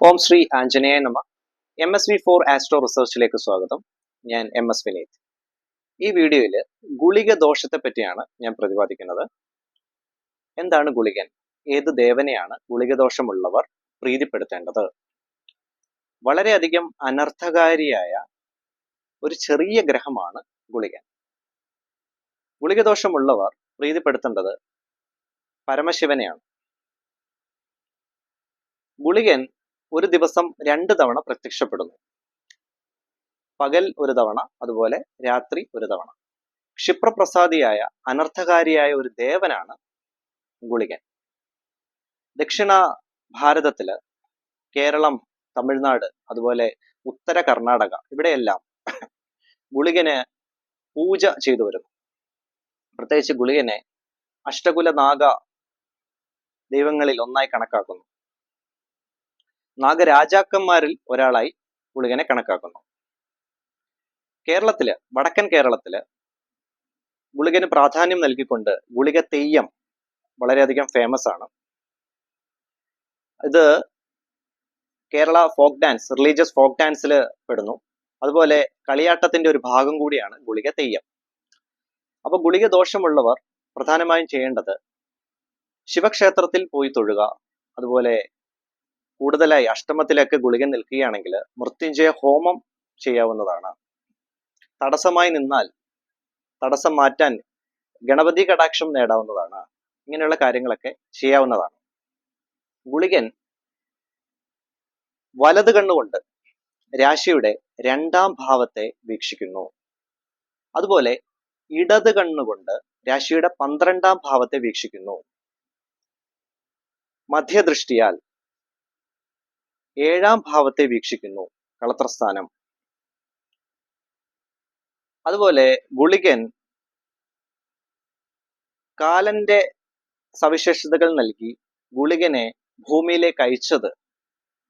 ഓം ശ്രീ ആഞ്ജനേയ നമ. M S V for astro റിസർച്ചിലേക്ക് സ്വാഗതം. ഞാൻ എം എസ് വിനീത്. ഈ വീഡിയോയിൽ ഗുളിക ദോഷത്തെ പറ്റിയാണ് ഞാൻ പ്രതിപാദിക്കുന്നത്. എന്താണ് ഗുളികൻ? ഏത് ദേവനെയാണ് ഗുളിക ദോഷമുള്ളവർ പ്രീതിപ്പെടുത്തേണ്ടത്? വളരെയധികം അനർത്ഥകാരിയായ ഒരു ചെറിയ ഗ്രഹമാണ് ഗുളികൻ. ഗുളികദോഷമുള്ളവർ പ്രീതിപ്പെടുത്തേണ്ടത് പരമശിവനെയാണ്. ഗുളികൻ ഒരു ദിവസം രണ്ട് തവണ പ്രത്യക്ഷപ്പെടുന്നു. പകൽ ഒരു തവണ അതുപോലെ രാത്രി ഒരു തവണ. ക്ഷിപ്രപ്രസാദിയായ അനർത്ഥകാരിയായ ഒരു ദേവനാണ് ഗുളികൻ. ദക്ഷിണ ഭാരതത്തിൽ കേരളം തമിഴ്നാട് അതുപോലെ ഉത്തര കർണാടക ഇവിടെയെല്ലാം ഗുളികനെ പൂജ ചെയ്തു വരുന്നു. പ്രത്യേകിച്ച് ഗുളികനെ അഷ്ടകുല നാഗ ദൈവങ്ങളിൽ ഒന്നായി കണക്കാക്കുന്നു. നാഗരാജാക്കന്മാരിൽ ഒരാളായി ഗുളികനെ കണക്കാക്കുന്നു. കേരളത്തിൽ വടക്കൻ കേരളത്തിൽ ഗുളികന് പ്രാധാന്യം നൽകിക്കൊണ്ട് ഗുളിക തെയ്യം വളരെയധികം ഫേമസ് ആണ്. ഇത് Kerala folk dance religious folk ഡാൻസിൽ പെടുന്നു. അതുപോലെ കളിയാട്ടത്തിന്റെ ഒരു ഭാഗം കൂടിയാണ് ഗുളിക തെയ്യം. അപ്പൊ ഗുളിക ദോഷമുള്ളവർ പ്രധാനമായും ചെയ്യേണ്ടത് ശിവക്ഷേത്രത്തിൽ പോയി തൊഴുക അതുപോലെ കൂടുതലായി അഷ്ടമത്തിലൊക്കെ ഗുളികൻ നിൽക്കുകയാണെങ്കിൽ മൃത്യുഞ്ജയ ഹോമം ചെയ്യാവുന്നതാണ്. തടസ്സമായി നിന്നാൽ തടസ്സം മാറ്റാൻ ഗണപതി കടാക്ഷം നേടാവുന്നതാണ്. ഇങ്ങനെയുള്ള കാര്യങ്ങളൊക്കെ ചെയ്യാവുന്നതാണ്. ഗുളികൻ വലത് കണ്ണുകൊണ്ട് രാശിയുടെ രണ്ടാം ഭാവത്തെ വീക്ഷിക്കുന്നു. അതുപോലെ ഇടത് കണ്ണുകൊണ്ട് രാശിയുടെ പന്ത്രണ്ടാം ഭാവത്തെ വീക്ഷിക്കുന്നു. മധ്യദൃഷ്ടിയാൽ ഏഴാം ഭാവത്തെ വീക്ഷിക്കുന്നു കളത്രസ്ഥാനം. അതുപോലെ ഗുളികൻ കാലന്റെ സവിശേഷതകൾ നൽകി ഗുളികനെ ഭൂമിയിലേക്ക് അയച്ചത്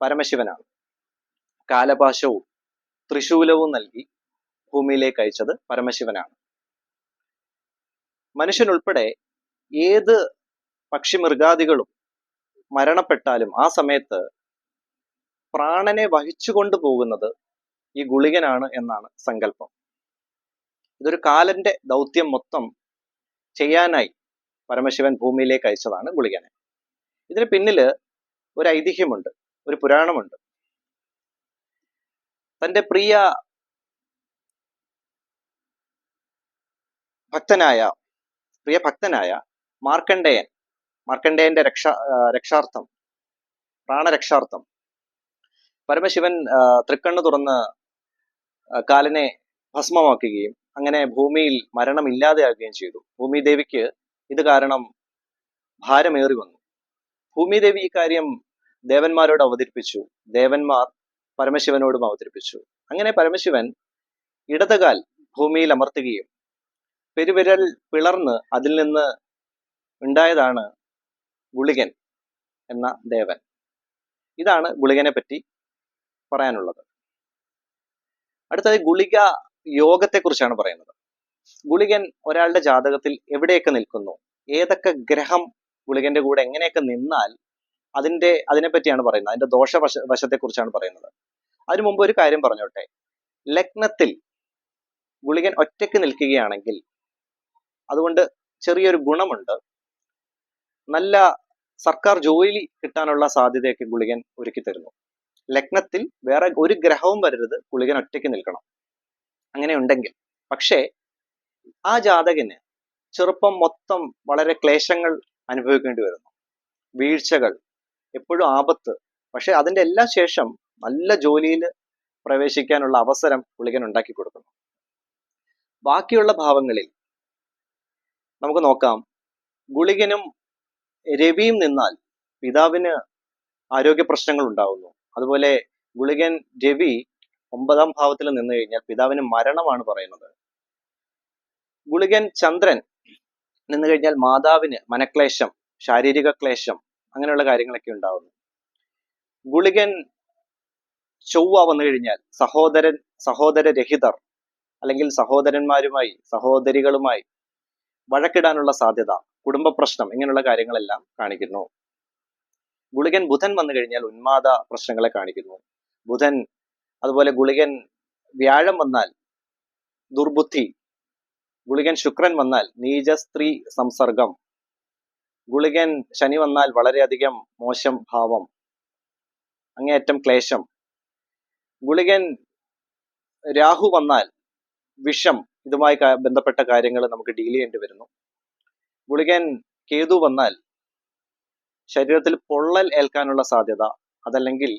പരമശിവനാണ്. കാലപാശവും ത്രിശൂലവും നൽകി ഭൂമിയിലേക്ക് അയച്ചത് പരമശിവനാണ്. മനുഷ്യനുൾപ്പെടെ ഏത് പക്ഷി മൃഗാദികളും മരണപ്പെട്ടാലും ആ സമയത്ത് പ്രാണനെ വഹിച്ചുകൊണ്ട് പോകുന്നത് ഈ ഗുളികനാണ് എന്നാണ് സങ്കല്പം. ഇതൊരു കാലന്റെ ദൗത്യം മൊത്തം ചെയ്യാനായി പരമശിവൻ ഭൂമിയിലേക്ക് അയച്ചതാണ് ഗുളികനെ. ഇതിന് പിന്നിൽ ഒരു ഐതിഹ്യമുണ്ട് ഒരു പുരാണമുണ്ട്. തന്റെ പ്രിയ ഭക്തനായ പ്രിയ ഭക്തനായ മാർക്കണ്ഡേയൻ മാർക്കണ്ഡേയന്റെ രക്ഷ രക്ഷാർത്ഥം പ്രാണരക്ഷാർത്ഥം പരമശിവൻ തൃക്കണ്ണ് തുറന്ന് കാലിനെ ഭസ്മമാക്കുകയും അങ്ങനെ ഭൂമിയിൽ മരണമില്ലാതെയാകുകയും ചെയ്തു. ഭൂമിദേവിക്ക് ഇത് കാരണം ഭാരമേറി വന്നു. ഭൂമിദേവി ഈ കാര്യം ദേവന്മാരോട് അവതരിപ്പിച്ചു. ദേവന്മാർ പരമശിവനോടും അവതരിപ്പിച്ചു. അങ്ങനെ പരമശിവൻ ഇടതുകാൽ ഭൂമിയിൽ അമർത്തുകയും പെരുവിരൽ പിളർന്ന് അതിൽ നിന്ന് ഉണ്ടായതാണ് ഗുളികൻ എന്ന ദേവൻ. ഇതാണ് ഗുളികനെ പറ്റി പറയാനുള്ളത്. അടുത്തത് ഗുളിക യോഗത്തെ കുറിച്ചാണ് പറയുന്നത്. ഗുളികൻ ഒരാളുടെ ജാതകത്തിൽ എവിടെയൊക്കെ നിൽക്കുന്നു? ഏതൊക്കെ ഗ്രഹം ഗുളികന്റെ കൂടെ എങ്ങനെയൊക്കെ നിന്നാൽ അതിന്റെ അതിനെ പറ്റിയാണ് പറയുന്നത്. അതിന്റെ ദോഷവശ വശത്തെ കുറിച്ചാണ് പറയുന്നത്. അതിനു മുമ്പ് ഒരു കാര്യം പറഞ്ഞോട്ടെ. ലഗ്നത്തിൽ ഗുളികൻ ഒറ്റയ്ക്ക് നിൽക്കുകയാണെങ്കിൽ അതുകൊണ്ട് ചെറിയൊരു ഗുണമുണ്ട്. നല്ല സർക്കാർ ജോലി കിട്ടാനുള്ള സാധ്യതയൊക്കെ ഗുളികൻ ഒരുക്കി തരുന്നു ലഗ്നത്തിൽ വേറെ ഒരു ഗ്രഹവും വരരുത്. ഗുളികൻ ഒറ്റയ്ക്ക് നിൽക്കണം. അങ്ങനെ ഉണ്ടെങ്കിൽ. പക്ഷേ ആ ജാതകന് ചെറുപ്പം മൊത്തം വളരെ ക്ലേശങ്ങൾ അനുഭവിക്കേണ്ടി വരുന്നു. വീഴ്ചകൾ എപ്പോഴും ആപത്ത്. പക്ഷെ അതിന്റെ എല്ലാ ശേഷം നല്ല ജോലിയിൽ പ്രവേശിക്കാനുള്ള അവസരം ഗുളികൻ ഉണ്ടാക്കി കൊടുക്കുന്നു. ബാക്കിയുള്ള ഭാവങ്ങളിൽ നമുക്ക് നോക്കാം. ഗുളികനും രവിയും നിന്നാൽ പിതാവിന് ആരോഗ്യ പ്രശ്നങ്ങൾ ഉണ്ടാവുന്നു. അതുപോലെ ഗുളികൻ രവി ഒമ്പതാം ഭാവത്തിൽ നിന്ന് കഴിഞ്ഞാൽ പിതാവിന് മരണമാണ് പറയുന്നത്. ഗുളികൻ ചന്ദ്രൻ നിന്ന് കഴിഞ്ഞാൽ മാതാവിന് മനക്ലേശം ശാരീരിക ക്ലേശം അങ്ങനെയുള്ള കാര്യങ്ങളൊക്കെ ഉണ്ടാവുന്നു. ഗുളികൻ ചൊവ്വ വന്നു കഴിഞ്ഞാൽ സഹോദരൻ സഹോദരരഹിതർ അല്ലെങ്കിൽ സഹോദരന്മാരുമായി സഹോദരികളുമായി വഴക്കിടാനുള്ള സാധ്യത കുടുംബ പ്രശ്നം ഇങ്ങനെയുള്ള കാര്യങ്ങളെല്ലാം കാണിക്കുന്നു. ഗുളികൻ ബുധൻ വന്നു കഴിഞ്ഞാൽ ഉന്മാദ പ്രശ്നങ്ങളെ കാണിക്കുന്നു. ബുധൻ അതുപോലെ ഗുളികൻ വ്യാഴം വന്നാൽ ദുർബുദ്ധി ഗുളികൻ ശുക്രൻ വന്നാൽ നീച സ്ത്രീ സംസർഗം ഗുളികൻ ശനി വന്നാൽ വളരെയധികം മോശം ഭാവം അങ്ങേയറ്റം ക്ലേശം. ഗുളികൻ രാഹു വന്നാൽ വിഷം ഇതുമായി ബന്ധപ്പെട്ട കാര്യങ്ങൾ നമുക്ക് ഡീൽ ചെയ്യേണ്ടി വരുന്നു. ഗുളികൻ കേതു വന്നാൽ ശരീരത്തിൽ പൊള്ളൽ ഏൽക്കാനുള്ള സാധ്യത അതല്ലെങ്കിൽ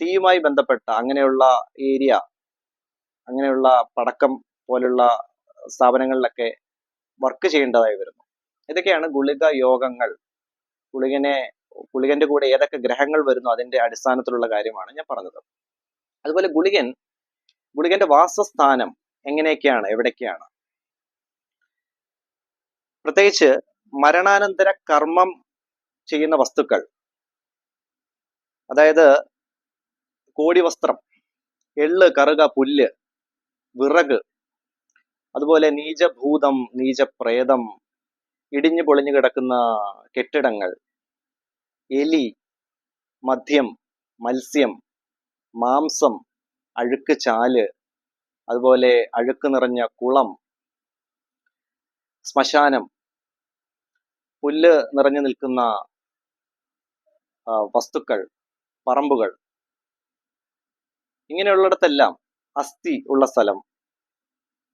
തീയുമായി ബന്ധപ്പെട്ട അങ്ങനെയുള്ള ഏരിയ അങ്ങനെയുള്ള പടക്കം പോലുള്ള സ്ഥാപനങ്ങളിലൊക്കെ വർക്ക് ചെയ്യേണ്ടതായി വരുന്നു. ഇതൊക്കെയാണ് ഗുളിക യോഗങ്ങൾ. ഗുളികനെ ഗുളികന്റെ കൂടെ ഏതൊക്കെ ഗ്രഹങ്ങൾ വരുന്നു അതിന്റെ അടിസ്ഥാനത്തിലുള്ള കാര്യമാണ് ഞാൻ പറഞ്ഞത്. അതുപോലെ ഗുളികൻ ഗുളികന്റെ വാസസ്ഥാനം എങ്ങനെയൊക്കെയാണ് എവിടെയൊക്കെയാണ് പ്രത്യേകിച്ച് മരണാനന്തര കർമ്മം ചെയ്യുന്ന വസ്തുക്കൾ. അതായത് കോടി വസ്ത്രം എള്ള് കറുക പുല്ല് വിറക് അതുപോലെ നീചഭൂതം നീചപ്രേതം ഇടിഞ്ഞു പൊളിഞ്ഞു കിടക്കുന്ന കെട്ടിടങ്ങൾ എലി മദ്യം മത്സ്യം മാംസം അഴുക്ക് ചാൽ അതുപോലെ അഴുക്ക് നിറഞ്ഞ കുളം ശ്മശാനം പുല്ല് നിറഞ്ഞു നിൽക്കുന്ന വസ്തുക്കൾ പറമ്പുകൾ. ഇങ്ങനെയുള്ളിടത്തെല്ലാം അസ്ഥി ഉള്ള സ്ഥലം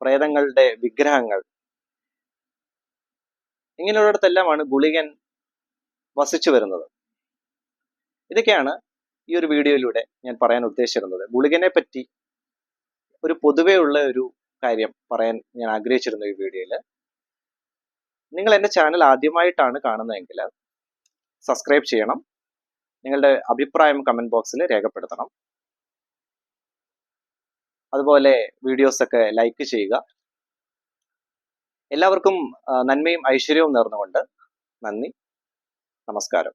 പ്രേതങ്ങളുടെ വിഗ്രഹങ്ങൾ. ഇങ്ങനെയുള്ളിടത്തെല്ലാമാണ് ഗുളികൻ വസിച്ചു വരുന്നത്. ഇതൊക്കെയാണ് ഈ ഒരു വീഡിയോയിലൂടെ ഞാൻ പറയാൻ ഉദ്ദേശിച്ചിരുന്നത്. ഗുളികനെ പറ്റി ഒരു പൊതുവേ ഉള്ള ഒരു കാര്യം പറയാൻ ഞാൻ ആഗ്രഹിച്ചിരുന്നു ഈ വീഡിയോയിൽ നിങ്ങൾ എന്റെ ചാനൽ ആദ്യമായിട്ടാണ് കാണുന്നതെങ്കിൽ സബ്സ്ക്രൈബ് ചെയ്യണം. നിങ്ങളുടെ അഭിപ്രായം കമന്റ് ബോക്സിൽ രേഖപ്പെടുത്തണം. അതുപോലെ വീഡിയോസൊക്കെ ലൈക്ക് ചെയ്യുക. എല്ലാവർക്കും നന്മയും ഐശ്വര്യവും നേർന്നുകൊണ്ട് നന്ദി. നമസ്കാരം.